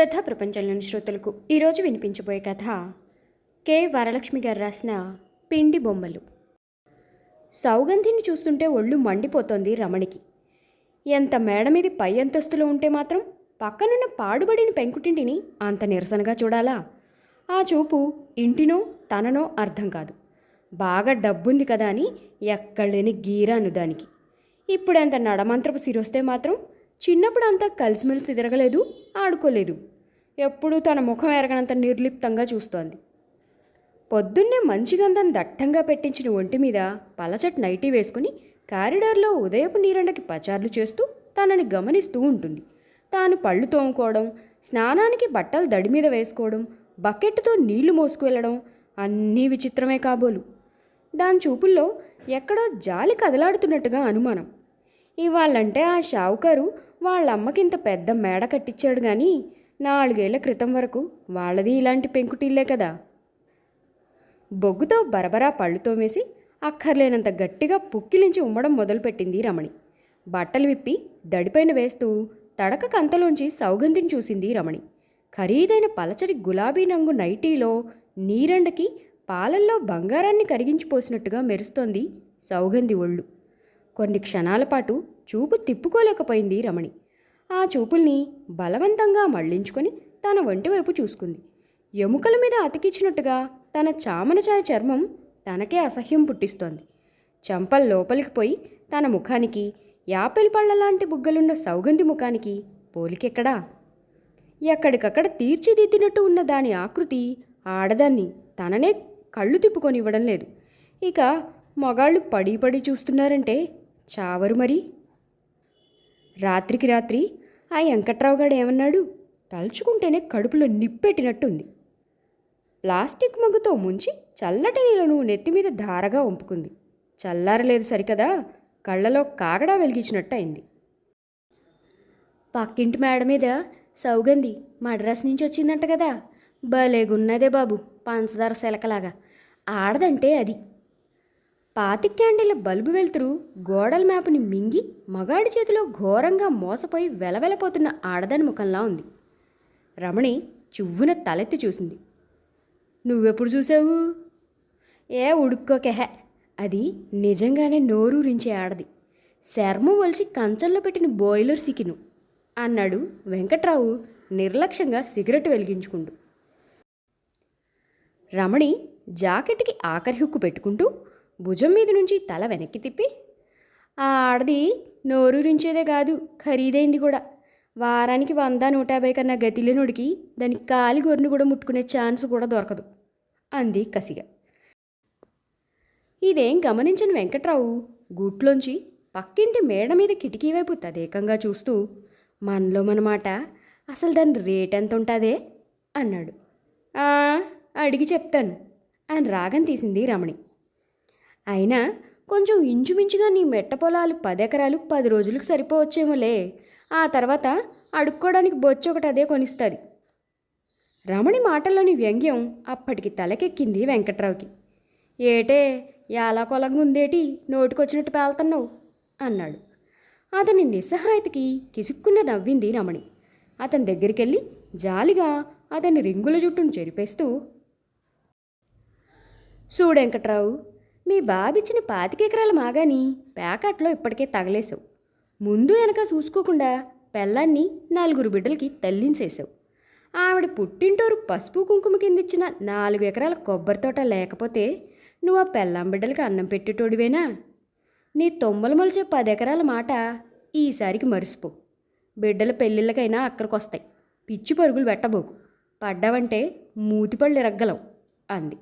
కథ ప్రపంచంలోని శ్రోతలకు ఈరోజు వినిపించబోయే కథ కె. వరలక్ష్మి గారు రాసిన పిండి బొమ్మలు. సౌగంధిని చూస్తుంటే ఒళ్ళు మండిపోతోంది రమణికి. ఎంత మేడ మీది పై అంతస్తులో ఉంటే మాత్రం పక్కనున్న పాడుబడిన పెంకుటింటిని అంత నిరసనగా చూడాలా? ఆ చూపు ఇంటినో తననో అర్థం కాదు. బాగా డబ్బుంది కదా అని ఎక్కడలేని గీరాను దానికి. ఇప్పుడంత నడమంత్రపు సిరొస్తే మాత్రం చిన్నప్పుడు అంతా కలిసిమెలిసి తిరగలేదు ఆడుకోలేదు. ఎప్పుడూ తన ముఖం ఎరగనంత నిర్లిప్తంగా చూస్తోంది. పొద్దున్నే మంచి గంధం దట్టంగా పెట్టించిన ఒంటి మీద పలచట్ నైటీ వేసుకుని కారిడార్లో ఉదయపు నీరెండకి పచార్లు చేస్తూ తనని గమనిస్తూ ఉంటుంది. తాను పళ్ళు తోముకోవడం స్నానానికి బట్టలు దడి మీద వేసుకోవడం బకెట్తో నీళ్ళు మోసుకువెళ్ళడం అన్నీ విచిత్రమే కాబోలు. దాని చూపుల్లో ఎక్కడో జాలి కదలాడుతున్నట్టుగా అనుమానం. ఇవాళ్ళంటే ఆ షావుకారు వాళ్ళమ్మకింత పెద్ద మేడ కట్టించాడు కానీ నాలుగేళ్ళ క్రితం వరకు వాళ్ళది ఇలాంటి పెంకుటిల్లే కదా. బొగ్గుతో బరబరా పళ్ళు తోమేసి అక్కర్లేనంత గట్టిగా పుక్కిలించి ఉమ్మడం మొదలుపెట్టింది రమణి. బట్టలు విప్పి దడిపైన వేస్తూ తడక కంతలోంచి సౌగంధిని చూసింది రమణి. ఖరీదైన పలచడి గులాబీ రంగు నైటీలో నీరెండకి పాలల్లో బంగారాన్ని కరిగించిపోసినట్టుగా మెరుస్తోంది సౌగంధి ఒళ్ళు. కొన్ని క్షణాల పాటు చూపు తిప్పుకోలేకపోయింది రమణి. ఆ చూపుల్ని బలవంతంగా మళ్ళించుకొని తన వంటి వైపు చూసుకుంది. ఎముకల మీద అతికిచ్చినట్టుగా తన చామనచాయ చర్మం తనకే అసహ్యం పుట్టిస్తోంది. చంపల్ లోపలికి పోయి తన ముఖానికి యాపిల్ పళ్ళ లాంటి బుగ్గలున్న సౌగంధి ముఖానికి పోలికెక్కడా? ఎక్కడికక్కడ తీర్చిదిద్దినట్టు ఉన్న దాని ఆకృతి ఆడదాన్ని తననే కళ్ళు తిప్పుకొని ఇవ్వడం లేదు. ఇక మగాళ్ళు పడి పడి చూస్తున్నారంటే చావరు మరి. రాత్రికి రాత్రి ఆ వెంకట్రావు గారు ఏమన్నాడు? తలుచుకుంటేనే కడుపులో నిప్పెట్టినట్టుంది. ప్లాస్టిక్ మగ్గుతో ముంచి చల్లటి నీళ్ళను నెత్తి మీద ధారగా వంపుకుంది. చల్లారలేదు సరికదా కళ్ళలో కాగడా వెలిగించినట్టు అయింది పక్కింటి మేడ మీద సౌగంధి మడ్రాస్ నుంచి వచ్చిందంట కదా. భలేగున్నదే బాబు పంచదార శిలకలాగా. ఆడదంటే అది. పాతి క్యాండిల్ బల్బు వెలుతురు గోడల మ్యాప్ని మింగి మగాడి చేతిలో ఘోరంగా మోసపోయి వెలవెలపోతున్న ఆడదాని ముఖంలా ఉంది. రమణి చువ్వున తలెత్తి చూసింది. నువ్వెప్పుడు చూసావు? ఏ ఉడుక్కోకెహె అది నిజంగానే నోరూరించే ఆడది. శర్మ ఒలిచి కంచంలో పెట్టిన బోయిలర్ సికిను అన్నాడు వెంకట్రావు నిర్లక్ష్యంగా సిగరెట్ వెలిగించుకుంటూ. రమణి జాకెట్కి ఆఖరి హుక్కు పెట్టుకుంటూ భుజం మీద నుంచి తల వెనక్కి తిప్పి ఆ ఆడది నోరూరించేదే కాదు ఖరీదైంది కూడా. వారానికి వంద నూట యాభై కన్నా గతిలేనుడికి దాని కాలి గొర్రెను కూడా ముట్టుకునే ఛాన్స్ కూడా దొరకదు అంది కసిగా. ఇదేం గమనించిన వెంకట్రావు? గూట్లోంచి పక్కింటి మేడ మీద కిటికీ వైపు తదేకంగా చూస్తూ మనలో మనమాట అసలు దాని రేట్ ఎంత ఉంటుందే? అన్నాడు. అడిగి చెప్తాను అని రాగం తీసింది రమణి. అయినా కొంచెం ఇంచుమించుగా నీ మెట్ట పొలాలు పదెకరాలు పది రోజులకు సరిపోవచ్చేమోలే. ఆ తర్వాత అడుక్కోవడానికి బొచ్చు ఒకటి అదే కొనిస్తుంది. రమణి మాటల్లోని వ్యంగ్యం అప్పటికి తలకెక్కింది వెంకట్రావుకి. ఏటే ఎలా కొలంగా ఉందేటి? నోటికొచ్చినట్టు పేలుతున్నావు? అన్నాడు. అతని నిస్సహాయతకి కిసుక్కున్న నవ్వింది రమణి. అతని దగ్గరికెళ్ళి జాలిగా అతని రింగుల జుట్టును చెరిపేస్తూ చూడెంకట్రావు మీ బాబిచ్చిన పాతికెకరాల మాగాని ప్యాకెట్లో ఇప్పటికే తగలేసావు ముందు వెనక చూసుకోకుండా పెళ్ళాన్ని నలుగురు బిడ్డలకి తల్లించేసావు ఆవిడ పుట్టింటోరు పసుపు కుంకుమ కింద ఇచ్చిన నాలుగు ఎకరాల కొబ్బరి తోట లేకపోతే నువ్వు ఆ పెళ్ళాం బిడ్డలకి అన్నం పెట్టేటోడివేనా? నీ తొమ్మలు మొలిచే పది ఎకరాల మాట ఈసారికి మరిసిపో. బిడ్డల పెళ్ళిళ్ళకైనా అక్కడికొస్తాయి పిచ్చి పరుగులు పెట్టబోకు. పడ్డావంటే మూతిపళ్ళు ఇరగ్గలవు అంది.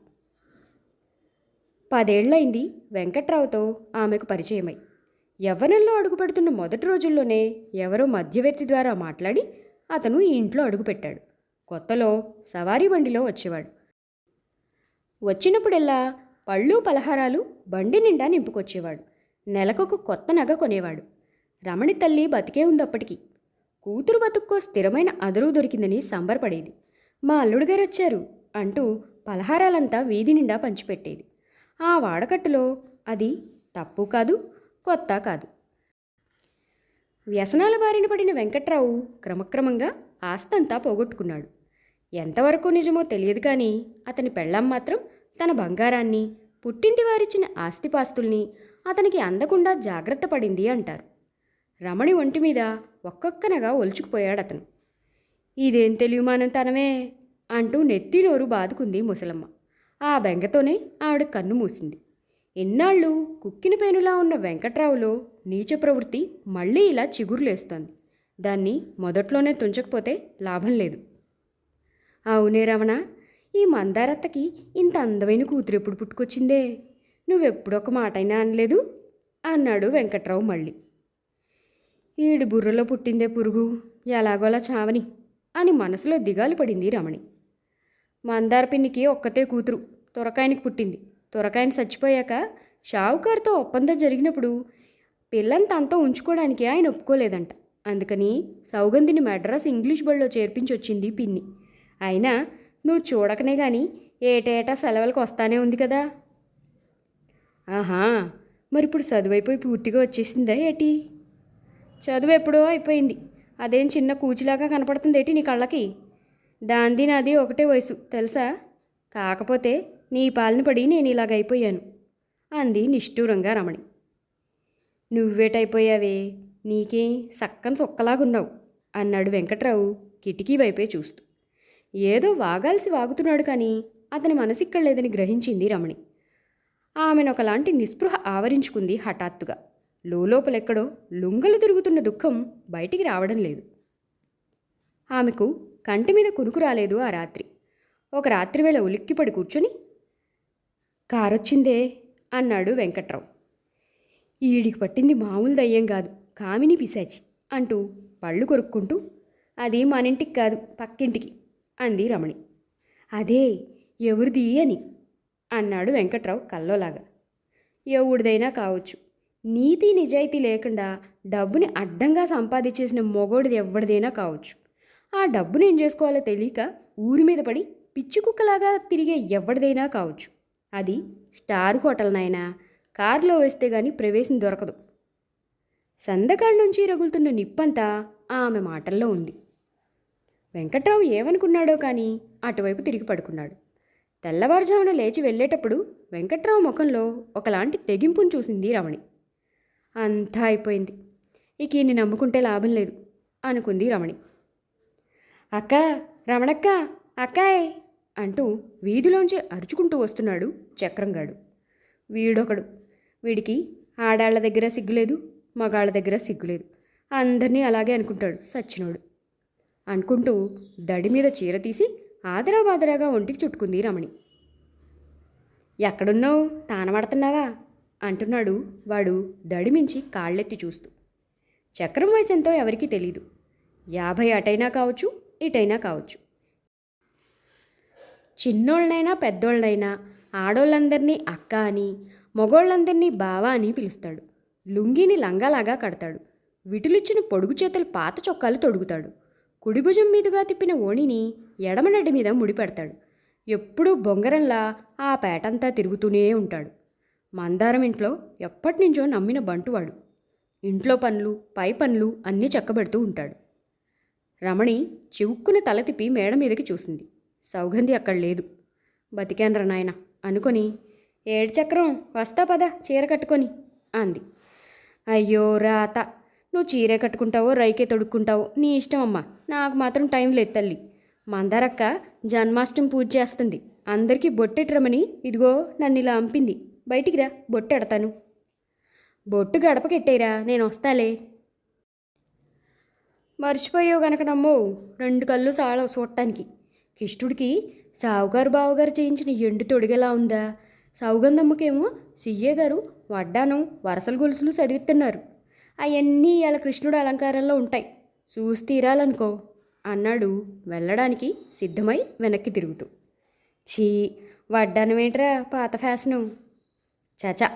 పదేళ్ళైంది వెంకట్రావుతో ఆమెకు పరిచయమై. యవ్వనంలో అడుగుపెడుతున్న మొదటి రోజుల్లోనే ఎవరో మధ్యవర్తి ద్వారా మాట్లాడి అతను ఈ ఇంట్లో అడుగుపెట్టాడు. కొత్తలో సవారీ బండిలో వచ్చేవాడు. వచ్చినప్పుడెల్లా పళ్ళు పలహారాలు బండి నిండా నింపుకొచ్చేవాడు. నెలకొక కొత్త నగ కొనేవాడు. రమణి తల్లి బతికే ఉందప్పటికి. కూతురు బతుక్కో స్థిరమైన అదరు దొరికిందని సంబరపడేది. మా అల్లుడుగారు వచ్చారు అంటూ పలహారాలంతా వీధి నిండా పంచిపెట్టేది. ఆ వాడకట్టులో అది తప్పు కాదు కొత్త కాదు. వ్యసనాల బారిన పడిన వెంకట్రావు క్రమక్రమంగా ఆస్తంతా పోగొట్టుకున్నాడు. ఎంతవరకు నిజమో తెలియదు కానీ అతని పెళ్ళాం మాత్రం తన బంగారాన్ని పుట్టింటి వారిచ్చిన ఆస్తిపాస్తుల్ని అతనికి అందకుండా జాగ్రత్త పడింది అంటారు. రమణి ఒంటి మీద ఒక్కొక్కనగా ఒలుచుకుపోయాడు అతను ఇదేం తెలియమానం తనమే? అంటూ నెత్తినోరు బాదుకుంది ముసలమ్మ. ఆ బెంగతోనే ఆవిడ కన్ను మూసింది. ఎన్నాళ్ళు కుక్కిన పేనులా ఉన్న వెంకట్రావులో నీచ ప్రవృత్తి మళ్ళీ ఇలా చిగురులేస్తోంది దాన్ని మొదట్లోనే తుంచకపోతే లాభం లేదు. అవునే రమణ ఈ మందారత్తకి ఇంత అందమైన కూతురు ఎప్పుడు పుట్టుకొచ్చిందే? నువ్వెప్పుడొక మాటైనా అనలేదు? అన్నాడు వెంకట్రావు మళ్ళీ. ఈడి బుర్రలో పుట్టిందే పురుగు ఎలాగోలా చావని అని మనసులో దిగాలు పడింది రమణి. మందార పిన్నికి ఒక్కతే కూతురు తురకాయనికి పుట్టింది. తురకాయని చచ్చిపోయాక షావుకారుతో ఒప్పందం జరిగినప్పుడు పిల్లని అంతా ఉంచుకోవడానికి ఆయన ఒప్పుకోలేదంట. అందుకని సౌగంధిని మెడ్రాస్ ఇంగ్లీష్ బడిలో చేర్పించి వచ్చింది పిన్ని. అయినా నువ్వు చూడకనే కానీ ఏటేటా సెలవులకు వస్తానే ఉంది కదా. ఆహా! మరి ఇప్పుడు చదువైపోయి పూర్తిగా వచ్చేసిందా ఏటి? చదువు ఎప్పుడో అయిపోయింది. అదేం చిన్న కూచిలాగా కనపడుతుంది ఏటి నీ కళ్ళకి? దాంది నాది ఒకటే వయసు తెలుసా? కాకపోతే నీ పాలన పడి నేను ఇలాగైపోయాను అంది నిష్ఠూరంగా రమణి. నువ్వేటైపోయావే? నీకేం సక్కని సొక్కలాగున్నావు అన్నాడు వెంకట్రావు కిటికీ వైపే చూస్తూ. ఏదో వాగాల్సి వాగుతున్నాడు కానీ అతని మనసిక్కడ లేదని గ్రహించింది రమణి. ఆమెను ఒకలాంటి నిస్పృహ ఆవరించుకుంది హఠాత్తుగా. లోపలెక్కడో లుంగలు తిరుగుతున్న దుఃఖం బయటికి రావడం లేదు. ఆమెకు కంటి మీద కునుకు రాలేదు ఆ రాత్రి. ఒక రాత్రివేళ ఉలిక్కిపడి కూర్చొని కారొచ్చిందే అన్నాడు వెంకట్రావు. ఈడికి పట్టింది మామూలు దయ్యం కాదు కామిని పిశాచి అంటూ పళ్ళు కొరుక్కుంటూ అది మనింటికి కాదు పక్కింటికి అంది రమణి. అదే ఎవరిది అని అన్నాడు వెంకట్రావు కల్లోలాగా. ఎవడిదైనా కావచ్చు. నీతి నిజాయితీ లేకుండా డబ్బుని అడ్డంగా సంపాదించేసిన మొగోడిది ఎవరిదైనా కావచ్చు. ఆ డబ్బుని ఏం చేసుకోవాలో తెలియక ఊరి మీద పడి పిచ్చి కుక్కలాగా తిరిగే ఎవరిదైనా కావచ్చు. అది స్టార్ హోటల్ నాయనా. కారులో వేస్తే గాని ప్రవేశం దొరకదు. సందకాడ నుంచి రగులుతున్న నిప్పంతా ఆమె మాటల్లో ఉంది. వెంకట్రావు ఏమనుకున్నాడో కానీ అటువైపు తిరిగి పడుకున్నాడు. తెల్లవారుజామున లేచి వెళ్ళేటప్పుడు వెంకట్రావు ముఖంలో ఒకలాంటి తెగింపును చూసింది రమణి. అంతా అయిపోయింది. ఇక ఈయన్ని నమ్ముకుంటే లాభం లేదు అనుకుంది రమణి. అక్క రమణక్క అక్కాయ్! అంటూ వీధిలోంచి అరుచుకుంటూ వస్తున్నాడు చక్రంగాడు. వీడొకడు. వీడికి ఆడాళ్ళ దగ్గర సిగ్గులేదు మగాళ్ళ దగ్గర సిగ్గులేదు. అందరినీ అలాగే అనుకుంటాడు సచ్చినోడు. అనుకుంటూ దడి మీద చీర తీసి ఆదరాబాదరాగా ఒంటికి చుట్టుకుంది రమణి. ఎక్కడున్నావు? తానమాడుతున్నావా అంటున్నాడు వాడు దడిమించి కాళ్ళెత్తి చూస్తూ. చక్రం వయసు ఎంతో ఎవరికీ తెలీదు. యాభై అటైనా కావచ్చు ఇటైనా కావచ్చు. చిన్నోళ్ళనైనా పెద్దోళ్ళనైనా ఆడోళ్ళందరినీ అక్క అని మగోళ్ళందరినీ బావ అని పిలుస్తాడు. లుంగీని లంగాలాగా కడతాడు. విటులిచ్చిన పొడుగు చేతులు పాత చొక్కాలు తొడుగుతాడు. కుడిభుజం మీదుగా తిప్పిన ఓణిని ఎడమనడి మీద ముడిపెడతాడు. ఎప్పుడూ బొంగరంలా ఆ పేటంతా తిరుగుతూనే ఉంటాడు. మందారం ఇంట్లో ఎప్పటినుంచో నమ్మిన బంటువాడు. ఇంట్లో పనులు పై పనులు అన్నీ చక్కబెడుతూ ఉంటాడు. రమణి చివుక్కున తల తిప్పి మేడ మీదకి చూసింది. సౌగంధి అక్కడ లేదు. బతికేంద్ర నాయన అనుకొని ఏడు చక్రం వస్తా పద చీర కట్టుకొని అంది. అయ్యో రాత నువ్వు చీరే కట్టుకుంటావో రైకే తొడుక్కుంటావో నీ ఇష్టం అమ్మా నాకు మాత్రం టైం లేదు తల్లి. మందారక్క జన్మాష్టమి పూజ చేస్తుంది. అందరికీ బొట్టెట్టరమని ఇదిగో నన్ను ఇలా అంపింది. బయటికి రా బొట్టెడతాను బొట్టు గడపకెట్టేరా నేను వస్తాలే. మర్చిపోయావు గనక నమ్మో రెండు కళ్ళు సాళ చూడటానికి ఇష్టుడికి సావుగారు బావగారు చేయించిన ఎండు తొడిగేలా ఉందా? సౌగంధమ్మకేమో సియ్యే గారు వడ్డానం వరసల గొలుసులు చదివిస్తున్నారు. అవన్నీ ఇలా కృష్ణుడు అలంకారంలో ఉంటాయి. చూసి తీరాలనుకో అన్నాడు వెళ్ళడానికి సిద్ధమై వెనక్కి తిరుగుతూ. ఛీ వడ్డానమేంట్రా పాత ఫ్యాషను? చచా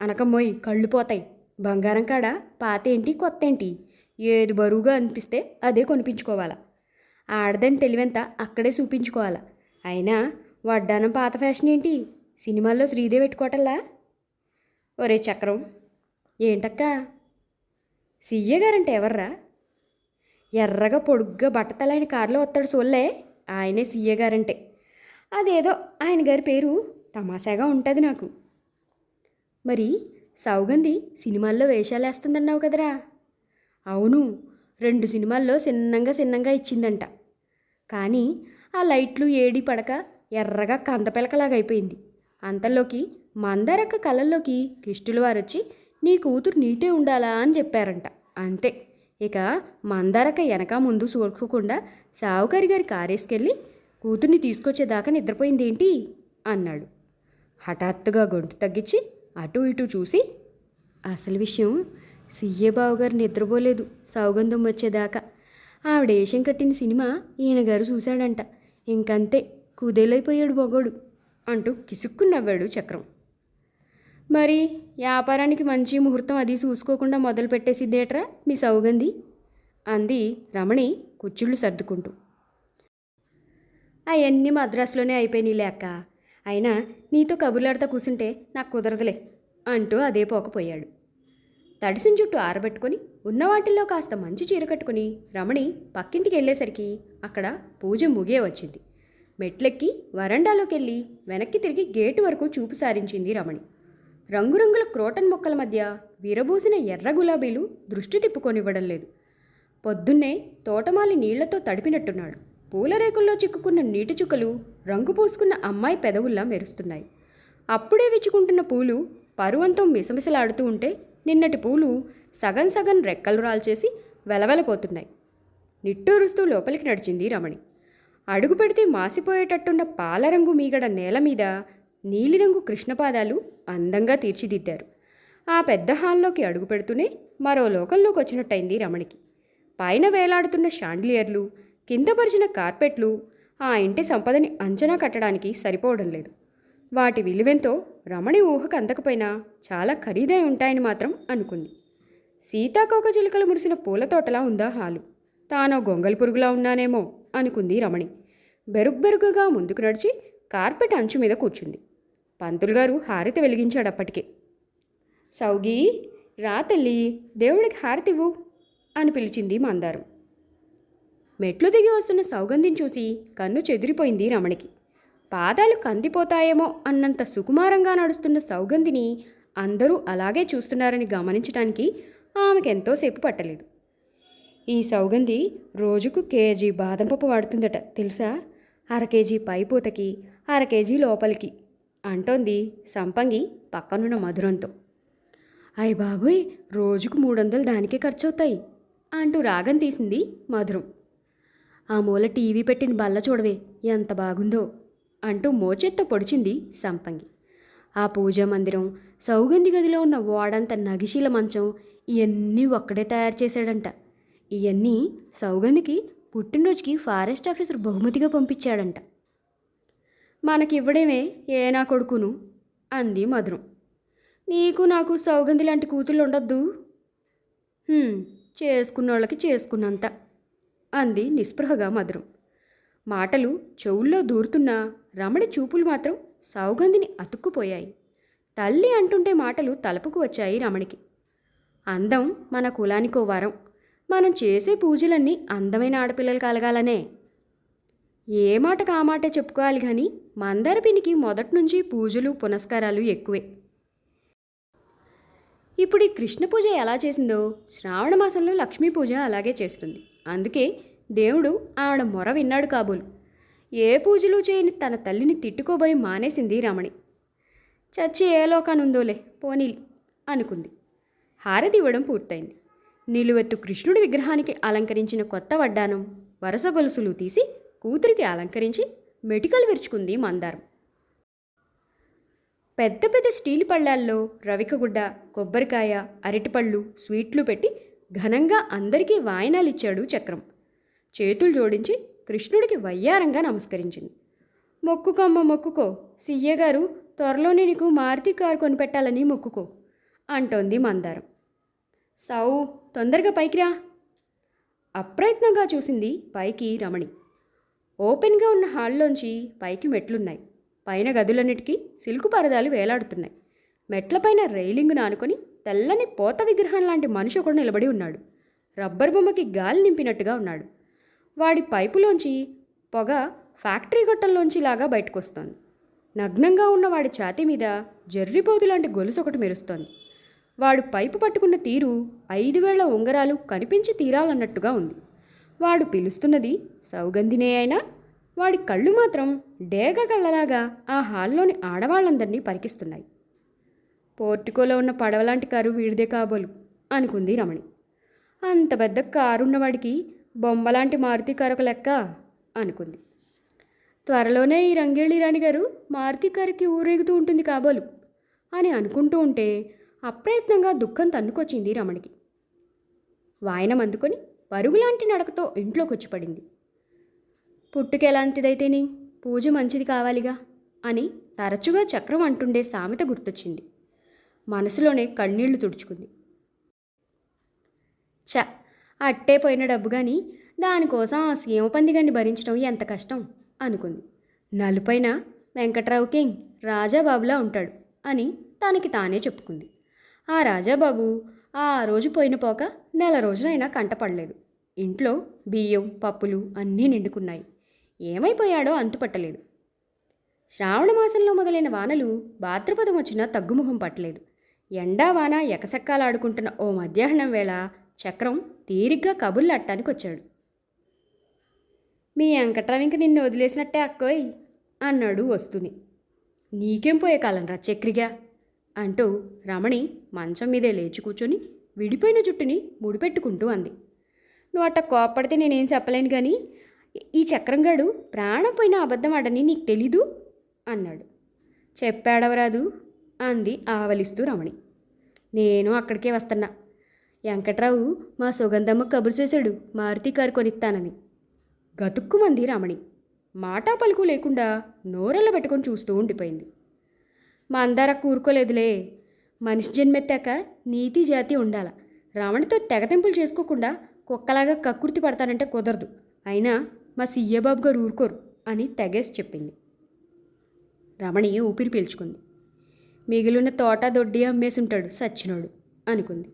అనకమ్మోయ్ కళ్ళు పోతాయి. బంగారం కాడ? పాత ఏంటి కొత్త ఏంటి ఏది బరువుగా అనిపిస్తే అదే కొనిపించుకోవాలా? ఆడదని తెలివెంత అక్కడే చూపించుకోవాలా. అయినా వడ్డానం పాత ఫ్యాషన్ ఏంటి? సినిమాల్లో శ్రీదేవి పెట్టుకోవటల్లా ఒరే చక్రం ఏంటక్క? సీఏ గారంటే ఎవర్రా? ఎర్రగా పొడుగ్గా బట్టతలైన కారులో వస్తాడు సోల్లే? ఆయనే సీఏ గారంటే. అదేదో ఆయన గారి పేరు తమాషాగా ఉంటుంది నాకు. మరి సౌగంధి సినిమాల్లో వేషాలు వేస్తుందన్నావు కదరా? అవును రెండు సినిమాల్లో చిన్నంగా చిన్నంగా ఇచ్చిందంట. కానీ ఆ లైట్లు ఏడి పడక ఎర్రగా కందపిలకలాగైపోయింది. అంతలోకి మందరక్క కళ్ళల్లోకి కిష్టులు వారు వచ్చి నీ కూతురు నీటే ఉండాలా? అని చెప్పారంట. అంతే. ఇక మందారక వెనక ముందు చూడకుండా సావుకారి గారి కారేసుకెళ్ళి కూతుర్ని తీసుకొచ్చేదాకా నిద్రపోయింది ఏంటి అన్నాడు. హఠాత్తుగా గొంతు తగ్గించి అటు ఇటు చూసి అసలు విషయం సీఏ బావుగారు నిద్రపోలేదు. సౌగంధం వచ్చేదాకా ఆవిడ వేషం కట్టిన సినిమా ఈయన గారు చూశాడంట. ఇంకంతే కుదేలైపోయాడు బొగోడు అంటూ కిసుక్కు నవ్వాడు చక్రం. మరి వ్యాపారానికి మంచి ముహూర్తం అది చూసుకోకుండా మొదలు పెట్టేసిద్దేట్రా మీ సౌగంధి అంది రమణి కుచ్చుళ్ళు సర్దుకుంటూ. అవన్నీ మద్రాసులోనే అయిపోయినాయి లేక అయినా నీతో కబుర్లాడుతా కూసుంటే నాకు కుదరదులే అంటూ అదే పోకపోయాడు. తడిసిన జుట్టు ఆరబెట్టుకొని ఉన్న వాటిల్లో కాస్త మంచి చీర కట్టుకుని రమణి పక్కింటికి వెళ్ళేసరికి అక్కడ పూజ ముగే వచ్చింది. మెట్లెక్కి వరండాలోకి వెళ్ళి వెనక్కి తిరిగి గేటు వరకు చూపు సారించింది రమణి. రంగురంగుల క్రోటన్ మొక్కల మధ్య విరబూసిన ఎర్ర గులాబీలు దృష్టి తిప్పుకొనివ్వడం లేదు. పొద్దున్నే తోటమాలి నీళ్ళతో తడిపినట్టున్నాడు. పూలరేకుల్లో చిక్కుకున్న నీటి చుక్కలు రంగు పూసుకున్న అమ్మాయి పెదవుల్లా మెరుస్తున్నాయి. అప్పుడే విచ్చుకుంటున్న పూలు పరువంతం మిసమిసలాడుతూ ఉంటే నిన్నటి పూలు సగం సగం రెక్కలు రాల్చేసి వెలవెలపోతున్నాయి. నిట్టూరుస్తూ లోపలికి నడిచింది రమణి. అడుగు పెడితే మాసిపోయేటట్టున్న పాలరంగు మీగడ నేల మీద నీలిరంగు కృష్ణపాదాలు అందంగా తీర్చిదిద్దారు. ఆ పెద్ద హాల్లోకి అడుగు పెడుతూనే మరో లోకంలోకి వచ్చినట్టయింది రమణికి. పైన వేలాడుతున్న షాండ్లియర్లు కింద పరిచిన కార్పెట్లు ఆ ఇంటి సంపదని అంచనా కట్టడానికి సరిపోవడం లేదు వాటి విలువెంతో రమణి ఊహకు అందకపోయినా చాలా ఖరీదై ఉంటాయని మాత్రం అనుకుంది. సీతాకోక చిలుకలు మురిసిన పూల తోటలా ఉందా హాలు? తానో గొంగలి పురుగులా ఉన్నానేమో అనుకుంది రమణి. బెరుగ్బెరుగ్గా ముందుకు నడిచి కార్పెట్ అంచు మీద కూర్చుంది. పంతులు గారు హారతి వెలిగించాడు అప్పటికే సౌగి రా తల్లి దేవుడికి హారతివ్వు అని పిలిచింది మందారం. మెట్లు దిగి వస్తున్న సౌగంధిని చూసి కన్ను చెదిరిపోయింది రమణికి. పాదాలు కందిపోతాయేమో అన్నంత సుకుమారంగా నడుస్తున్న సౌగంధిని అందరూ అలాగే చూస్తున్నారని గమనించడానికి ఆమెకెంతోసేపు పట్టలేదు. ఈ సౌగంధి రోజుకు కేజీ బాదం పప్పు వాడుతుందట తెలుసా? అర కేజీ పైపూతకి అర కేజీ లోపలికి అంటోంది సంపంగి పక్కనున్న మధురంతో. అయ్ బాబోయ్ రోజుకు మూడు వందలు దానికే ఖర్చవుతాయి అంటూ రాగం తీసింది మధురం. ఆ మూల టీవీ పెట్టిన బల్ల చూడవే ఎంత బాగుందో. అంటూ మోచేత్తో పొడిచింది సంపంగి. ఆ పూజా మందిరం సౌగంధి గదిలో ఉన్న ఓడంత నగిశీల మంచం ఇవన్నీ ఒక్కడే తయారు చేశాడంట. ఇవన్నీ సౌగంధికి పుట్టినరోజుకి ఫారెస్ట్ ఆఫీసర్ బహుమతిగా పంపించాడంట. మనకివ్వడమే ఏ నా కొడుకును? అంది మధురం. నీకు నాకు సౌగంధి లాంటి కూతుళ్ళు ఉండొద్దు. చేసుకున్న చేసుకున్నోళ్ళకి చేసుకున్నంత అంది నిస్పృహగా మధురం. మాటలు చెవుల్లో దూరుతున్న రమణి చూపులు మాత్రం సౌగంధిని అతుక్కుపోయాయి. తల్లి అంటుంటే మాటలు తలపుకు వచ్చాయి రమణికి. అందం మన కులానికో వరం. మనం చేసే పూజలన్నీ అందమైన ఆడపిల్లలు కలగాలనే ఏ మాటకు ఆ మాటే చెప్పుకోవాలి కానీ మందారపినికి మొదటి నుంచి పూజలు పునస్కారాలు ఎక్కువే. ఇప్పుడు ఈ కృష్ణ పూజ ఎలా చేసిందో శ్రావణ మాసంలో లక్ష్మీ పూజ అలాగే చేస్తుంది. అందుకే దేవుడు ఆవిడ మొర విన్నాడు కాబోలు. ఏ పూజలు చేయని తన తల్లిని తిట్టుకోబోయి మానేసింది రమణి. చచ్చి ఏ లోకానుందోలే పోనీలి అనుకుంది. హారతి ఇవ్వడం పూర్తయింది. నిలువెత్తు కృష్ణుడి విగ్రహానికి అలంకరించిన కొత్త వడ్డానం వరస గొలుసులు తీసి కూతురికి అలంకరించి మెటికలు విరుచుకుంది మందారం. పెద్ద పెద్ద స్టీల్ పళ్ళాల్లో రవికగుడ్డ కొబ్బరికాయ అరటిపళ్ళు స్వీట్లు పెట్టి ఘనంగా అందరికీ వాయనాలిచ్చాడు చక్రం. చేతులు జోడించి కృష్ణుడికి వయ్యారంగా నమస్కరించింది. మొక్కుకోమ్మ మొక్కుకో సియ్య గారు త్వరలోనే నీకు మారుతి కారు కొనిపెట్టాలని మొక్కుకో అంటోంది మందారం. సౌ తొందరగా పైకి రా. అప్రయత్నంగా చూసింది పైకి రమణి. ఓపెన్గా ఉన్న హాల్లోంచి పైకి మెట్లున్నాయి. పైన గదులన్నిటికీ సిల్కు పరదాలు వేలాడుతున్నాయి. మెట్లపైన రైలింగ్ నానుకొని తెల్లని పోత విగ్రహం లాంటి మనిషి ఒకడు నిలబడి ఉన్నాడు. రబ్బర్ బొమ్మకి గాలి నింపినట్టుగా ఉన్నాడు. వాడి పైపులోంచి పొగ ఫ్యాక్టరీ గొట్టంలోంచి లాగా బయటకొస్తోంది. నగ్నంగా ఉన్న వాడి ఛాతీ మీద జర్రిపోతు లాంటి గొలుసు ఒకటి మెరుస్తోంది. వాడు పైపు పట్టుకున్న తీరు ఐదు వేల ఉంగరాలు కనిపించి తీరాలన్నట్టుగా ఉంది. వాడు పిలుస్తున్నది సౌగంధినే అయినా వాడి కళ్ళు మాత్రం డేగ కళ్ళలాగా ఆ హాల్లోని ఆడవాళ్ళందరినీ పరికిస్తున్నాయి. పోర్టికోలో ఉన్న పడవలాంటి కారు వీడిదే కాబోలు అనుకుంది రమణి. అంత పెద్ద కారు ఉన్నవాడికి బొమ్మలాంటి మారుతి కారు లెక్క అనుకుంది. త్వరలోనే ఈ రంగేళి రాణి గారు మారుతి కారుకి ఊరేగుతూ ఉంటుంది కాబోలు అని అనుకుంటూ ఉంటే అప్రయత్నంగా దుఃఖం తన్నుకొచ్చింది రమణికి. వాయనం అందుకొని పరుగులాంటి నడకతో ఇంట్లోకి వచ్చి పడింది పుట్టుకెలాంటిదైతేని పూజ మంచిది కావాలిగా అని తరచుగా చక్రం అంటుండే సామెత గుర్తొచ్చింది. మనసులోనే కన్నీళ్ళు తుడుచుకుంది. చ అట్టే పోయిన డబ్బు కానీ దానికోసం ఆ సీమ పందిగాన్ని భరించడం ఎంత కష్టం? అనుకుంది. నలుపైన వెంకట్రావు కింగ్ రాజాబాబులా ఉంటాడు అని తనకి తానే చెప్పుకుంది. ఆ రాజాబాబు ఆ రోజు పోయిన పోక నెల రోజులైనా కంటపడలేదు ఇంట్లో బియ్యం పప్పులు అన్నీ నిండుకున్నాయి. ఏమైపోయాడో అంతుపట్టలేదు. శ్రావణ మాసంలో మొదలైన వానలు భాద్రపదం వచ్చినా తగ్గుముఖం పట్టలేదు. ఎండా వాన ఎకసెక్కాలాడుకుంటున్న ఓ మధ్యాహ్నం వేళ చక్రం తీరిగ్గా కబుర్లు అట్టానికి వచ్చాడు మీ వెంకట్రావింక నిన్ను వదిలేసినట్టే అక్కోయ్ అన్నాడు వస్తూనే. నీకేం పోయే కాలంరా చక్రిగా? అంటూ రమణి మంచం మీదే లేచి కూర్చొని విడిపోయిన జుట్టుని ముడిపెట్టుకుంటూ అంది. నువ్వు అట్ట కోప్పడితే నేనేం చెప్పలేను కానీ ఈ చక్రంగాడు ప్రాణం పోయిన అబద్ధం ఆడని నీకు తెలీదు? అన్నాడు. చెప్పాడవరాదు అంది ఆవలిస్తూ రమణి. నేను అక్కడికే వస్తున్నా. వెంకట్రావు మా సుగంధమ్మ కబురు చేశాడు. మారుతి కారు కొనిస్తానని గతుక్కుమంది రమణి. మాటా పలుకు లేకుండా నోరెళ్ళ పెట్టుకొని చూస్తూ ఉండిపోయింది. మా అందర కూరుకోలేదులే. మనిషి జన్మెత్తాక నీతి జాతి ఉండాల. రావణితో తెగతింపులు చేసుకోకుండా కుక్కలాగా కక్కుర్తి పడతానంటే కుదరదు. అయినా మా సీయ్యబాబు గారు ఊరుకోరు అని తెగేసి చెప్పింది. రమణి ఊపిరి పీల్చుకుంది. మిగిలిన తోట దొడ్డి అమ్మేసుంటాడు సచ్చినోడు అనుకుంది.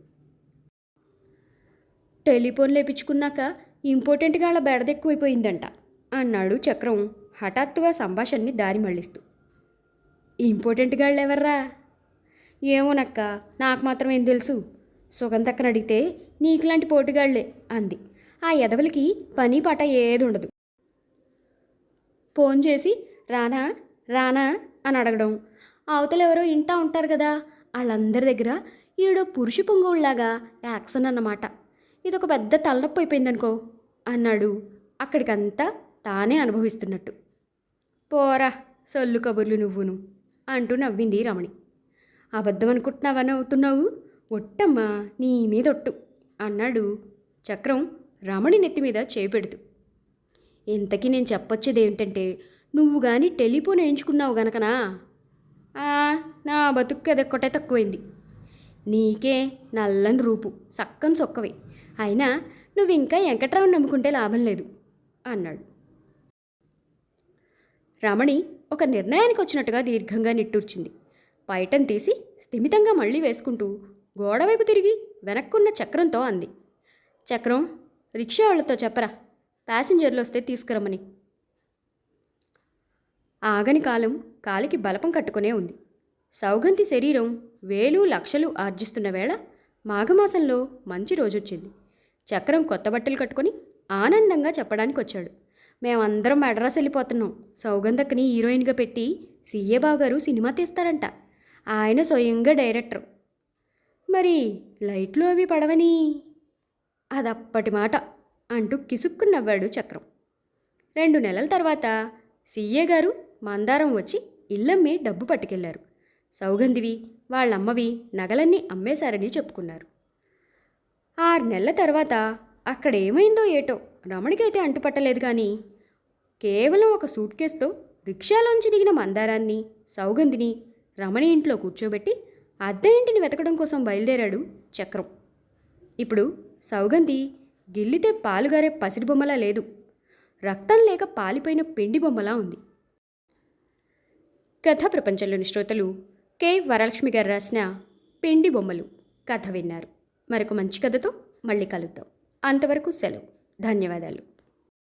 టెలిఫోన్ లేపించుకున్నాక ఇంపార్టెంట్గా అలా బెడదెక్కువైపోయిందంట అన్నాడు చక్రం హఠాత్తుగా సంభాషణని దారి మళ్ళిస్తూ. ఇంపార్టెంట్ గాళ్ళు ఎవర్రా ఏమోనక్క నాకు మాత్రం ఏం తెలుసు. సుగంధక్కను అడిగితే నీకులాంటి పోటుగాళ్ళే అంది. ఆ ఎదవలకి పని పాట ఏది ఉండదు ఫోన్ చేసి రానా రానా అని అడగడం. అవతలు ఎవరో ఇంటా ఉంటారు కదా వాళ్ళందరి దగ్గర ఈడో పురుషు పొంగోళ్ళలాగా యాక్షన్ అన్నమాట. ఇదొక పెద్ద తలనొప్పి అయిపోయిందనుకో అన్నాడు. అక్కడికంతా తానే అనుభవిస్తున్నట్టు. పోరా సొల్లు కబుర్లు నువ్వును అంటూ నవ్వింది రమణి. అబద్ధం అనుకుంటున్నావని అవుతున్నావు ఒట్టమ్మా నీ మీద ఒట్టు అన్నాడు చక్రం రమణి నెత్తి మీద చేపెడుతూ. ఇంతకీ నేను చెప్పొచ్చేది ఏంటంటే నువ్వు కానీ టెలిఫోన్ వేయించుకున్నావు గనకనా? నా బతుక్కు అదొక్కటే తక్కువైంది. నీకే నల్లని రూపు సక్కని సొక్కవే అయినా నువ్వు ఇంకా వెంకట్రావు నమ్ముకుంటే లాభం లేదు అన్నాడు. రమణి ఒక నిర్ణయానికి వచ్చినట్టుగా దీర్ఘంగా నిట్టూర్చింది. పైటం తీసి స్థిమితంగా మళ్ళీ వేసుకుంటూ గోడవైపు తిరిగి వెనక్కున్న చక్రంతో అంది. చక్రం రిక్షా వాళ్ళతో చెప్పరా ప్యాసింజర్లు వస్తే తీసుకురమ్మని. ఆగని కాలం కాలికి బలపం కట్టుకునే ఉంది. సౌగంతి శరీరం వేలు లక్షలు ఆర్జిస్తున్న వేళ మాఘమాసంలో మంచి రోజొచ్చింది. చక్రం కొత్త బట్టలు కట్టుకొని ఆనందంగా చెప్పడానికి వచ్చాడు మేమందరం మెడ్రాస్ వెళ్ళిపోతున్నాం. సౌగంధక్ని హీరోయిన్గా పెట్టి సీఏ బాబు గారు సినిమా తీస్తారంట. ఆయన స్వయంగా డైరెక్టర్. మరి లైట్లు అవి పడవని? అదప్పటి మాట అంటూ కిసుక్కు నవ్వాడు చక్రం. రెండు నెలల తర్వాత సీఏ గారు మందారం వచ్చి ఇల్లమ్మి డబ్బు పట్టుకెళ్ళారు. సౌగంధివి వాళ్ళమ్మవి నగలన్నీ అమ్మేశారని చెప్పుకున్నారు. ఆరు నెలల తర్వాత అక్కడ ఏమైందో ఏటో రమణికైతే అంటుపట్టలేదు కానీ కేవలం ఒక సూట్ కేసుతో రిక్షాలోంచి దిగిన మందారాన్ని సౌగంధిని రమణి ఇంట్లో కూర్చోబెట్టి అద్దె ఇంటిని వెతకడం కోసం బయలుదేరాడు చక్రం. ఇప్పుడు సౌగంధి గిల్లితే పాలుగారే పసిడి బొమ్మలా లేదు. రక్తం లేక పాలిపోయిన పిండి బొమ్మలా ఉంది. కథా ప్రపంచంలోని శ్రోతలు కె. వరలక్ష్మి గారు రాసిన పిండి బొమ్మలు కథ విన్నారు. మరొక మంచి కథతో మళ్ళీ కలుద్దాం. అంతవరకు సెలవు. ధన్యవాదాలు.